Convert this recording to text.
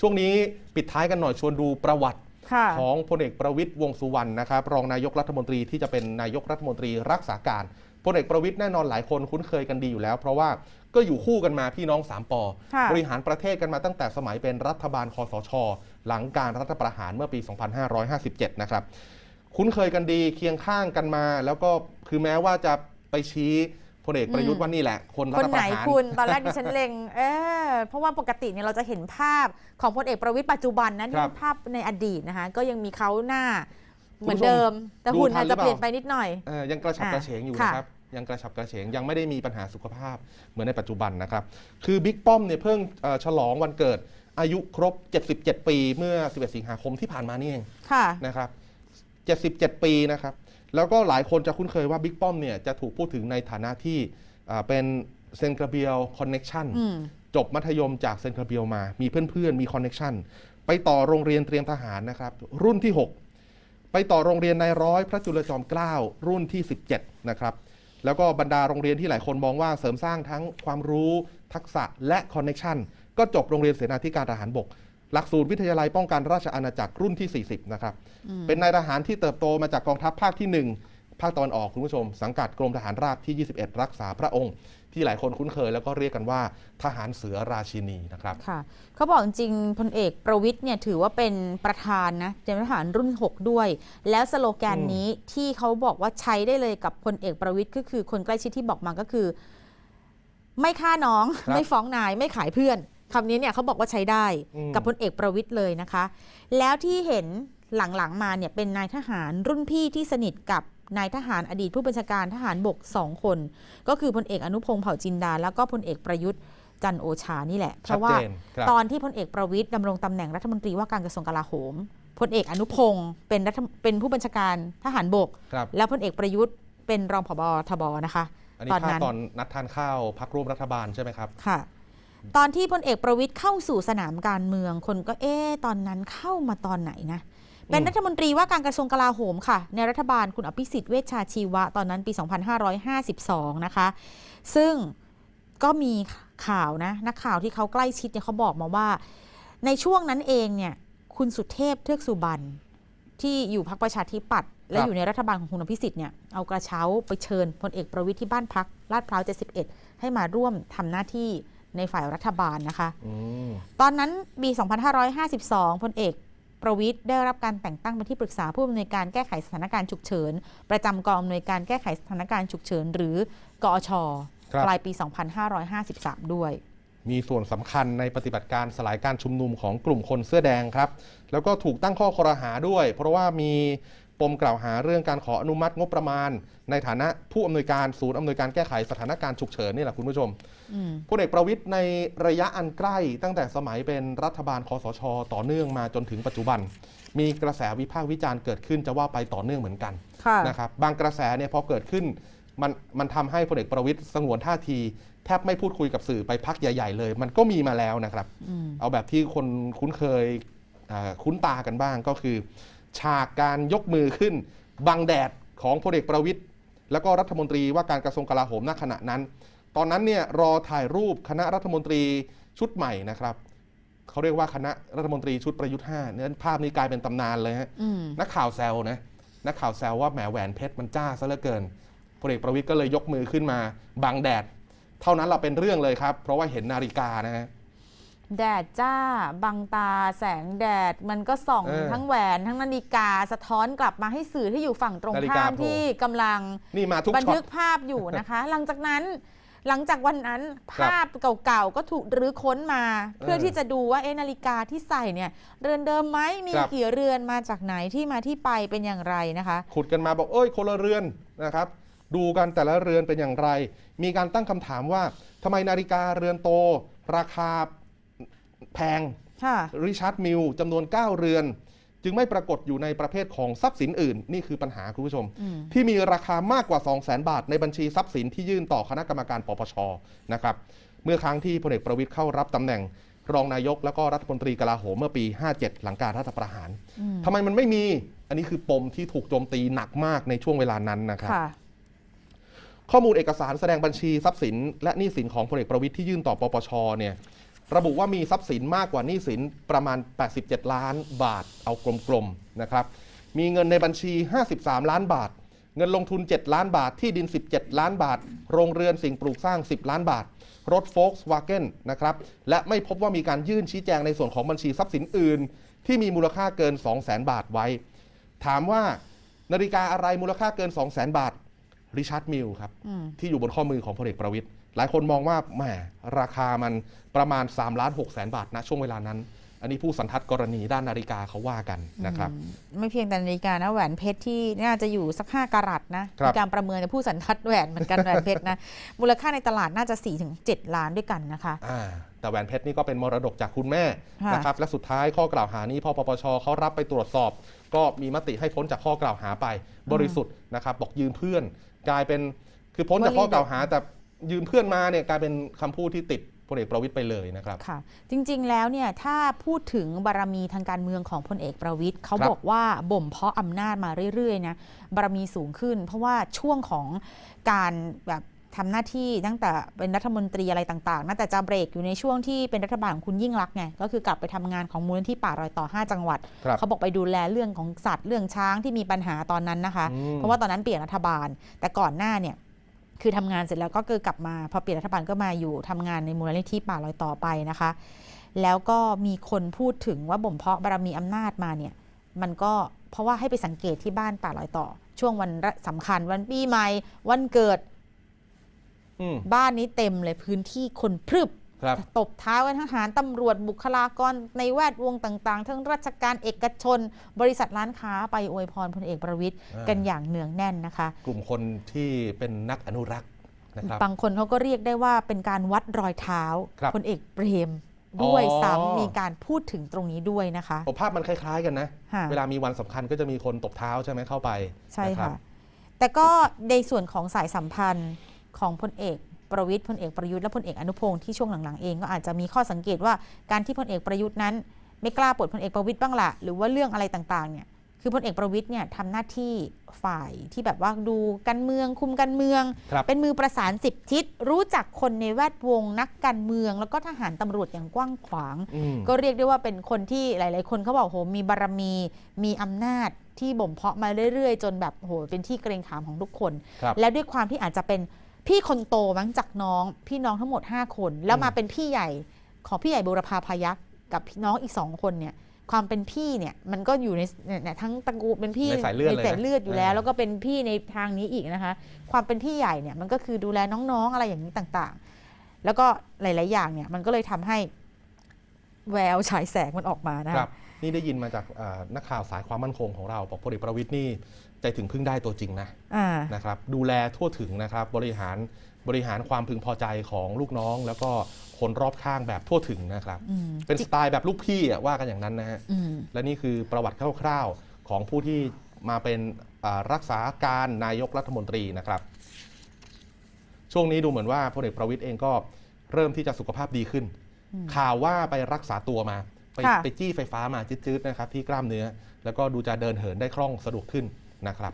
ช่วงนี้ปิดท้ายกันหน่อยชวนดูประวัติค่ะของพลเอกประวิตยวงษ์สุวรรณนะครับรองนายกรัฐมนตรีที่จะเป็นนายกรัฐมนตรีรักษาการพลเอกประวิตยแน่นอนหลายคนคุ้นเคยกันดีอยู่แล้ว เพราะว่าก็อยู่คู่กันมาพี่น้องสามปอค่ะบริหารประเทศกันมาตั้งแต่สมัยเป็นรัฐบาลคอสช หลังการรัฐประหารเมื่อปี 2557 นะครับ คุ้นเคยกันดีเคียงข้างกันมา แล้วก็คือแม้ว่าจะไปชี้ พลเอกประยุทธ์ว่านี่แหละ คนรัคฐนปไหนระหาร คุณตอนแรกดิฉันเล็งเออเพราะว่าปกติเนี่ยเราจะเห็นภาพของพลเอกประวิตยปัจจุบันนะคนี่รับเป็นภาพในอดีตนะคะ ก็ยังมีเขาหน้าเหมือนคุณผู้ชมเดิม แต่หุ่นดูทันอาจจะหรือเปล่าเปลี่ยนไปนิดหน่อย เอ่อยังกระฉับอะกระเฉงอยู่ค่ะนะครับยังกระฉับกระเฉงยังไม่ได้มีปัญหาสุขภาพเหมือนในปัจจุบันนะครับ คือบิ๊กป้อมเนี่ยเพิ่งเอ่อฉลองวันเกิดอายุครบ 77 ปีเมื่อ 11 สิงหาคมที่ผ่านมานี่เองค่ะ นะครับ 77 ปีนะครับ แล้วก็หลายคนจะคุ้นเคยว่าบิ๊กป้อมเนี่ยจะถูกพูดถึงในฐานะที่อ่าเป็นเซนกระเบียลคอนเน็ชันอืมจบมัธยมจากเซนคาเบียลมา มีเพื่อนๆ มีคอนเน็ชันไปต่อโรงเรียนเตรียมทหารนะครับ รุ่นที่ 6 ไปต่อโรงเรียนนายร้อยพระจุลจอมเกล้ารุ่นที่ 17 นะครับ แล้วก็บรรดาโรงเรียนที่หลายคนมองว่าเสริมสร้างทั้งความรู้ทักษะและคอนเน็ชันก็จบโรงเรียนเสนาธิการทหารบก หลักสูตรวิทยาลัยป้องกันราชอาณาจักรรุ่นที่ 40 นะครับ เป็นนายทหารที่เติบโตมาจากกองทัพภาคที่ 1 ภาคตะวันออกคุณผู้ชม สังกัดกรมทหารราบที่ 21 รักษาพระองค์ ที่หลายคนคุ้นเคยแล้วก็เรียกกันว่าทหารเสือราชินีนะครับ ค่ะเขาบอกจริงๆพลเอกประวิทย์เนี่ยถือว่าเป็นประธานนะเตรียมทหารรุ่น 6 ด้วย แล้วสโลแกนอืมนี้ที่เขาบอกว่าใช้ได้เลยกับพลเอกประวิทย์ก็คือคนใกล้ชิดที่บอกมาก็คือ ไม่ฆ่าน้อง ไม่ฟ้องนายไม่ขายเพื่อน คำนี้เนี่ยเขาบอกว่าใช้ได้อืมกับพลเอกประวิทย์เลยนะคะ แล้วที่เห็นหลังๆมาเนี่ยเป็นนายทหารรุ่นพี่ที่สนิทกับนายทหารอดีตผู้บัญชาการทหารบกสองคน ก็คือพลเอกอนุพงศ์เผ่าจินดา แล้วก็พลเอกประยุทธ์จันทร์โอชานี่แหละ เพชัดราะว่าเจนครับตอนที่พลเอกประวิทย์ดำรงตำแหน่งรัฐมนตรีว่าการกระทรวงกลาโหมพลเอกอนุพงศ์เป็นรัฐเป็นผู้บัญชาการทหารบกครับแล้วพลเอกประยุทธ์เป็นรองผบทบนะคะ อันนี้ตอนภาพนั้นตอนนัดทานข้าวพักร่วมรัฐบาลใช่ไหมครับค่ะ ตอนที่พลเอกประวิทย์เข้าสู่สนามการเมือง คนก็เอ๊ะตอนนั้นเข้ามาตอนไหนนะ เป็นอืมรัฐมนตรีว่าการกระทรวงกลาโหมค่ะ ในรัฐบาลคุณอภิสิทธิ์เวชชาชีวะ ตอนนั้นปี 2552 นะคะ ซึ่งก็มีข่าวนะนักข่าวที่เขาใกล้ชิดเนี่ยเขาบอกมาว่า ในช่วงนั้นเองเนี่ยคุณสุเทพเทือกสุบรรณที่อยู่พรรคประชาธิปัตย์และครับอยู่ในรัฐบาลของคุณอภิสิทธิ์เนี่ยเอากระเช้าไปเชิญพลเอกประวิทย์ที่บ้านพักลาดพร้าว 71 ให้มาร่วมทำหน้าที่ ในฝ่ายรัฐบาลนะคะอืมตอนนั้นปี 2552พลเอกประวิทย์ได้รับการแต่งตั้งเป็นที่ปรึกษาผู้อำนวยการแก้ไขสถานการณ์ฉุกเฉิน ประจำกองอำนวยการแก้ไขสถานการณ์ฉุกเฉิน หรือกอชครับปลายปี 2553 ด้วย มีส่วนสำคัญในปฏิบัติการสลายการชุมนุมของกลุ่มคนเสื้อแดงครับ แล้วก็ถูกตั้งข้อคอรหาด้วย เพราะว่ามี ปมกล่าวหาเรื่องการขออนุมัติงบประมาณ ในฐานะผู้อำนวยการศูนย์อำนวยการแก้ไขสถานการณ์ฉุกเฉินนี่แหละคุณผู้ชมอืมพลเอกประวิทย์ในระยะอันใกล้ ตั้งแต่สมัยเป็นรัฐบาลคอสช ต่อเนื่องมาจนถึงปัจจุบัน มีกระแสวิพากษ์วิจารณ์เกิดขึ้นจะว่าไปต่อเนื่องเหมือนกันค่ะนะครับบางกระแสเนี่ยพอเกิดขึ้นมันมันทำให้พลเอกประวิทย์สงวนท่าที แทบไม่พูดคุยกับสื่อไปพักใหญ่ ๆ เลย มันก็มีมาแล้วนะครับอืมเอาแบบที่คนคุ้นเคยอ่าคุ้นตากันบ้างก็คือ ฉากการยกมือขึ้น บังแดดของพลเอกประวิทย์แล้วก็รัฐมนตรีว่าการกระทรวงกลาโหมณขณะนั้น ตอนนั้นเนี่ยรอถ่ายรูปคณะรัฐมนตรีชุดใหม่นะครับเขาเรียกว่าคณะรัฐมนตรีชุดประยุทธ์5เนี่ยภาพนี้กลายเป็นตำนานเลยฮะอืมนักข่าวแซวนะนักข่าวแซวว่าแหมแหวนเพชรมันจ้าซะเหลือเกินพลเอกประวิทย์ก็เลยยกมือขึ้นมาบังแดด เท่านั้นเราเป็นเรื่องเลยครับ เพราะว่าเห็นนาฬิกานะฮะ แดดจ้า บังตาแสงแดด มันก็ส่องเออทั้งแหวนทั้งนาฬิกาสะท้อนกลับมาให้สื่อที่อยู่ฝั่งตรงนาฬิกาข้ามโผล่ ที่กำลังนี่มาทุกบันช็อทึต กภาพอยู่นะคะ หลังจากนั้น หลังจากวันนั้นครับภาพเก่าๆก็ถูกรื้อค้นมา เพื่อเออที่จะดูว่าเอ๊ะนาฬิกาที่ใส่เนี่ยเรือนเดิมไหมมีครับ กี่เรือนมาจากไหนที่มาที่ไปเป็นอย่างไรนะคะ ขุดกันมาบอกเอ้ยคนละเรือนนะครับ ดูกันแต่ละเรือนเป็นอย่างไร มีการตั้งคำถามว่าทำไมนาฬิกาเรือนโต ราคา แพงค่ะริชาร์ดมิลจำนวน 9 เรือน จึงไม่ปรากฏอยู่ในประเภทของทรัพย์สินอื่น นี่คือปัญหาคุณผู้ชมอืมที่มีราคามากกว่า 2 0 0แสนบาท ในบัญชีทรัพย์สินที่ยื่นต่อคณะกรรมการปปชนะครับเมื่อครั้งที่พลเอกประวิทย์เข้ารับตำแหน่ง รองนายกแล้วก็รัฐมนตรีกลาโหมเมื่อปี 57 หลังการรัฐประหารอืมทำไมมันไม่มีอันนี้คือปมที่ถูกโจมตีหนักมากในช่วงเวลานั้นนะครับค่ะข้อมูลเอกสารแสดงบัญชีทรัพย์สินและหนี้สินของพลเอกประวิทย์ที่ยื่นต่อปปชเนี่ย ระบุว่ามีทรัพย์สินมากกว่าหนี้สินประมาณ 87 ล้านบาทเอากลมๆนะครับ มีเงินในบัญชี 53 ล้านบาท เงินลงทุน 7 ล้านบาท ที่ดิน 17 ล้านบาท โรงเรือนสิ่งปลูกสร้าง 10 ล้านบาท รถโฟล์กสวาเกนนะครับ และไม่พบว่ามีการยื่นชี้แจงในส่วนของบัญชีทรัพย์สินอื่น ที่มีมูลค่าเกิน 200,000 บาทไว้ ถามว่านาฬิกาอะไรมูลค่าเกิน 200,000 บาท ริชาร์ดมิลครับอืมที่อยู่บนข้อมือของพลเอกประวิตยหลายคนมองว่าแหมราคามันประมาณ3ล้าน6แสนบาทนะช่วงเวลานั้น อันนี้ผู้สันทัดกรณีด้านนาฬิกาเขาว่ากันนะครับอืมไม่เพียงแต่นาฬิกานะแหวนเพชรที่น่าจะอยู่สักห้ากะรัตนะครับมีการประเมินในผู้สันทัดแหวนเหมือนกันแหวนเพชรนะมูลค่าในตลาดน่าจะ4-7ล้านด้วยกันนะคะอ่า แต่แหวนเพชรนี่ก็เป็นมรดกจากคุณแม่ค่ะนะครับและสุดท้ายข้อกล่าวหานี้พอปปชเขารับไปตรวจสอบ ก็มีมติให้พ้นจากข้อกล่าวหาไป บริสุทธิ์นะครับบอกยืมเพื่อน กลายเป็นคือพ้นจากข้อกล่าวหา แต่ยืมเพื่อนมาเนี่ยกลายเป็นคำพูดที่ติดพลเอกประวิตยไปเลยนะครับ ค่ะ จริง ๆ แล้วเนี่ยถ้าพูดถึงบารมีทางการเมืองของพลเอกประวิตยเขาครับบอกว่าบ่มเพาะอำนาจมาเรื่อยๆนะบารมีสูงขึ้น เพราะว่าช่วงของการแบบ ทำหน้าที่ตั้งแต่เป็นรัฐมนตรีอะไรต่างๆนะแต่จะเบรกอยู่ในช่วงที่เป็นรัฐบาลของคุณยิ่งรักษณ์ไง ก็คือกลับไปทำงานของมูลนิธิป่ารอยต่อ 5 จังหวัดครับเขาบอกไปดูแลเรื่องของสัตว์เรื่องช้างที่มีปัญหาตอนนั้นนะคะอืมเพราะว่าตอนนั้นเปลี่ยนรัฐบาล แต่ก่อนหน้าเนี่ยคือทำงานเสร็จแล้วก็คือกลับมาพอเปลี่ยนรัฐบาลก็มาอยู่ทำงานในมูลนิธิป่าลอยต่อไปนะคะ แล้วก็มีคนพูดถึงว่าบ่มเพาะบารมีอำนาจมาเนี่ยมันก็เพราะว่าให้ไปสังเกตที่บ้านป่าลอยต่อ ช่วงวันสำคัญวันปีใหม่วันเกิดอืม บ้านนี้เต็มเลยพื้นที่คนพรึบครับตบเท้ากันทหารตำรวจบุคลากรในแวดวงต่างๆ ทั้งราชการเอกชน บริษัทร้านค้าไปอวยพรพลเอกประวิตยอ่ากันอย่างเนืองแน่นนะคะ กลุ่มคนที่เป็นนักอนุรักษ์นะครับบางคนเขาก็เรียกได้ว่าเป็นการวัดรอยเท้าครับพลเอกเปรมด้วยอ๋อซ้ำมีการพูดถึงตรงนี้ด้วยนะคะโอ้ภาพมันคล้าย ๆ กันนะค่ะเวลามีวันสำคัญก็จะมีคนตบเท้าใช่ไหมเข้าไป ใช่นรับค่ะแต่ก็ในส่วนของสายสัมพันธ์ ของพลเอกประวิทย์พลเอกประยุทธ์และพลเอกอนุพงศ์ที่ช่วงหลังๆเองก็อาจจะมีข้อสังเกตว่าการที่พลเอกประยุทธ์นั้น ไม่กล้าปลดพลเอกประวิทย์บ้างละหรือว่าเรื่องอะไรต่างๆเนี่ยคือพลเอกประวิทย์เนี่ยทำหน้าที่ฝ่ายที่แบบว่าดูการเมืองคุมการเมืองครับเป็นมือประสานสิบทิศรู้จักคนในแวดวง นักการเมือง แล้วก็ทหารตำรวจอย่างกว้างขวางอืมก็เรียกได้ว่าเป็นคนที่หลาย ๆ คนเขาบอกโหมีบารมี มีอำนาจที่บ่มเพาะมาเรื่อย ๆ จนแบบโหเป็นที่เกรงขามของทุกคนครับและด้วยความที่อาจจะเป็น พี่คนโตมั้งจากน้องพี่น้องทั้งหมด 5 คน แล้วมาเป็นพี่ใหญ่ของพี่ใหญ่บูรพาพายักษ์กับพี่น้องอีกสองคนเนี่ยความเป็นพี่เนี่ยมันก็อยู่ในเนี่ยทั้งตระกูลเป็นพี่ในสายเลือดเลยนะสายเลือดอยู่แล้วเออแล้วก็เป็นพี่ในทางนี้อีกนะคะ ความเป็นพี่ใหญ่เนี่ยมันก็คือดูแลน้องๆอะไรอย่างนี้ต่างๆ แล้วก็หลาย ๆ อย่างเนี่ยมันก็เลยทำให้แววฉายแสงมันออกมานะคคะรับ นี่ได้ยินมาจากอ่านักข่าวสายความมั่นคงของเราบอกพลเอกประวิตยนี่ใจถึงพึ่งได้ตัวจริงนะอ่านะครับดูแลทั่วถึงนะครับบริหารบริหารความพึงพอใจของลูกน้อง แล้วก็คนรอบข้างแบบทั่วถึงนะครับอืมเป็นสไตล์แบบลูกพี่อะว่ากันอย่างนั้นนะฮะอืมและนี่คือประวัติคร่าวๆของผู้ที่มาเป็นอ่ารักษาการนายกรัฐมนตรีนะครับ ช่วงนี้ดูเหมือนว่าพลเอกประวิตยเองก็เริ่มที่จะสุขภาพดีขึ้นอืมข่าวว่าไปรักษาตัวมา ไปค่ะไปจี้ไฟฟ้ามาจืดๆนะครับที่กล้ามเนื้อ แล้วก็ดูจะเดินเหินได้คล่องสะดวกขึ้นนะครับ